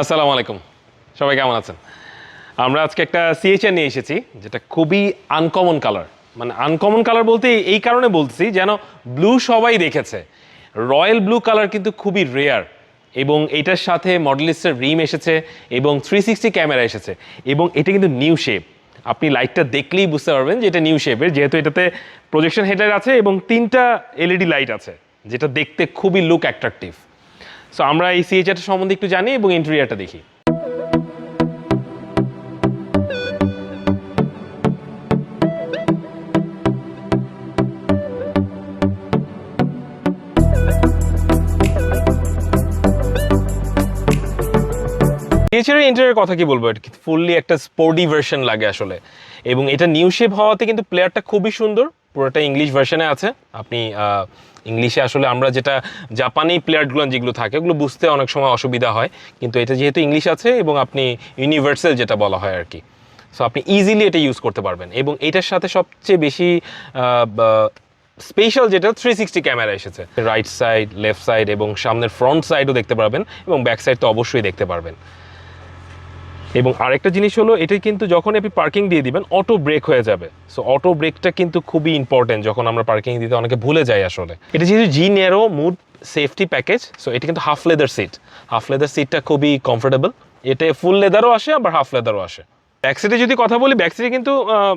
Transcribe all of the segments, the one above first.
আসসালামু আলাইকুম। সবাই কেমন আছেন? আমরা আজকে একটা সিএচআর নিয়ে এসেছি, যেটা খুবই আনকমন কালার মানে আনকমন কালার বলতে এই কারণে বলছি যেন ব্লু সবাই দেখেছে। রয়্যাল ব্লু কালার কিন্তু খুবই রেয়ার এবং এটার সাথে মডেলিস্টের রিম এসেছে এবং থ্রি সিক্সটি ক্যামেরা এসেছে এবং এটা কিন্তু নিউ শেপ আপনি লাইটটা দেখলেই বুঝতে পারবেন যে এটা নিউ শেপের যেহেতু এটাতে প্রজেকশন হেডার আছে এবং তিনটা এলইডি লাইট আছে, যেটা দেখতে খুবই লুক অ্যাট্রাকটিভ সো আমরা এই সিএচআরটা সম্বন্ধে একটু জানি এবং ইন্টেরিয়ারটা দেখি। সিএচআর ইন্টেরিয়ার কথা কি বলব? ফুললি একটা স্পোর্টি ভার্সন লাগে আসলে। এবং এটা নিউ শেপ হওয়াতে কিন্তু প্লেয়ারটা খুবই সুন্দর। পুরোটা ইংলিশ ভার্সনে আছে। আপনি ইংলিশে আসলে আমরা যেটা জাপানি প্লেয়ারগুলো যেগুলো থাকে, ওগুলো বুঝতে অনেক সময় অসুবিধা হয়। কিন্তু এটা যেহেতু ইংলিশ আছে এবং আপনি ইউনিভার্সাল যেটা বলা হয় আর কি। সো আপনি ইজিলি এটা ইউজ করতে পারবেন। এবং এটার সাথে সবচেয়ে বেশি স্পেশাল যেটা থ্রি সিক্সটি ক্যামেরা এসেছে। রাইট সাইড লেফট সাইড এবং সামনের ফ্রন্ট সাইডও দেখতে পারবেন এবং ব্যাক সাইড তো অবশ্যই দেখতে পারবেন। এবং আরেকটা জিনিস হলো এটা কিন্তু যখন আপনি পার্কিং দিয়ে দিবেন অটো ব্রেক হয়ে যাবে। সো অটো ব্রেকটা কিন্তু খুবই ইম্পর্টেন্ট যখন আমরা পার্কিং দিতে অনেকে ভুলে যাই আসলে। এটা যেহেতু G Nero mode safety package so এটা কিন্তু half leather seat half leather সিটটা খুবই কমফোর্টেবল এটা ফুল লেদারও আসে, আবার হাফ লেদারও আসে। ব্যাক সিটে যদি কথা বলি ব্যাক সিটে কিন্তু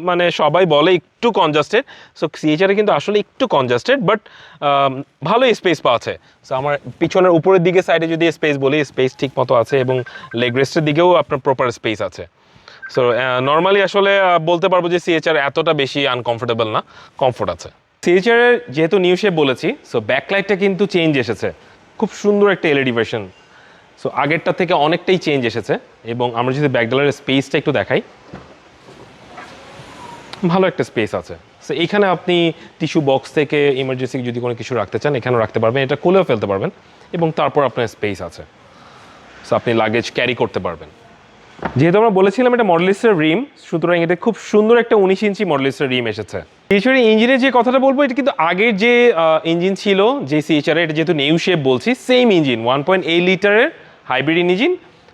মানে সবাই বলে একটু কনজাস্টেড সো সিএচআরে কিন্তু আসলে একটু কনজাস্টেড বাট ভালো স্পেস পাওয়া আছে। সো আমার পিছনের উপরের দিকে সাইডে যদি স্পেস বলি স্পেস ঠিক মতো আছে এবং লেগ রেস্টের দিকেও আপনার প্রপার স্পেস আছে। সো নর্মালি আসলে বলতে পারব যে সিএচআর এতটা বেশি আনকমফোর্টেবল না কমফোর্ট আছে। সিএচআর এর যেহেতু নিউ শেপ বলেছি সো ব্যাকলাইটটা কিন্তু চেঞ্জ এসেছে। খুব সুন্দর একটা এলইডি ভার্সন সো আগেরটা থেকে অনেকটাই চেঞ্জ এসেছে এবং আমরা যদি ব্যাকডালারের স্পেসটা একটু দেখাই, ভালো একটা স্পেস আছে। সো এখানে আপনি টিস্যু বক্স থেকে ইমার্জেন্সি যদি কোনো কিছু রাখতে চান, এখানেও রাখতে পারবেন, এটা খুলেও ফেলতে পারবেন এবং তারপর আপনার স্পেস আছে। সো আপনি লাগেজ ক্যারি করতে পারবেন। যেহেতু আমরা বলেছিলাম এটা মডেলিস্টের রিম সুতরাং এটা খুব সুন্দর একটা উনিশ ইঞ্চি মডেলিস্টের রিম এসেছে। সিএচআর ইঞ্জিনের যে কথাটা বলব, এটা কিন্তু আগের যে ইঞ্জিন ছিল, যে সিএচআর এটা যেহেতু নিউ শেপ বলছি same engine one point eight লিটারের হাইব্রিড ইঞ্জিন।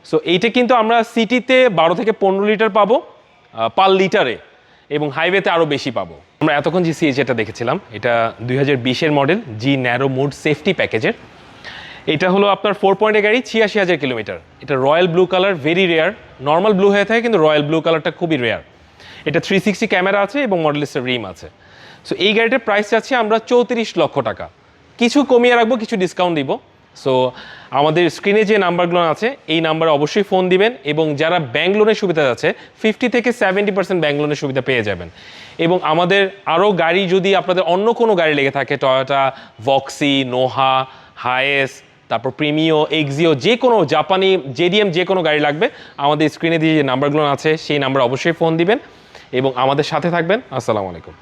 সো এইটা কিন্তু আমরা সিটিতে বারো থেকে পনেরো লিটার পাবো পার লিটারে, এবং হাইওয়েতে আরও বেশি পাবো। আমরা এতক্ষণ যে সিএচআরটা দেখেছিলাম, এটা দুই হাজার বিশের model G Nero mode safety প্যাকেজের এটা হলো আপনার ফোর পয়েন্টের গাড়ি, ছিয়াশি হাজার কিলোমিটার। এটা royal blue colour very rare normal blue হয়ে থাকে, কিন্তু রয়্যাল ব্লু কালারটা খুবই রেয়ার এটা থ্রি সিক্সটি ক্যামেরা আছে, এবং মডেলিস্টের রিম আছে। সো এই গাড়িটার প্রাইস আছে আমরা চৌত্রিশ লক্ষ টাকা। কিছু কমিয়ে রাখব, কিছু ডিসকাউন্ট দিব। সো আমাদের স্ক্রিনে যে নাম্বারগুলো আছে, এই নাম্বারে অবশ্যই ফোন দিবেন এবং যারা ব্যাংক লোনের সুবিধা আছে ফিফটি থেকে সেভেন্টি পার্সেন্ট ব্যাংক লোনের সুবিধা পেয়ে যাবেন। এবং আমাদের আরও গাড়ি যদি আপনাদের অন্য কোনো গাড়ি লেগে থাকে টয়োটা ভক্সি নোহা হায়েস তারপর প্রিমিও এক্সিও যে কোনো জাপানি জেডিএম যে কোনো গাড়ি লাগবে, আমাদের স্ক্রিনে দিয়ে যে নাম্বারগুলো আছে, সেই নাম্বারে অবশ্যই ফোন দিবেন এবং আমাদের সাথে থাকবেন। আসসালামু আলাইকুম।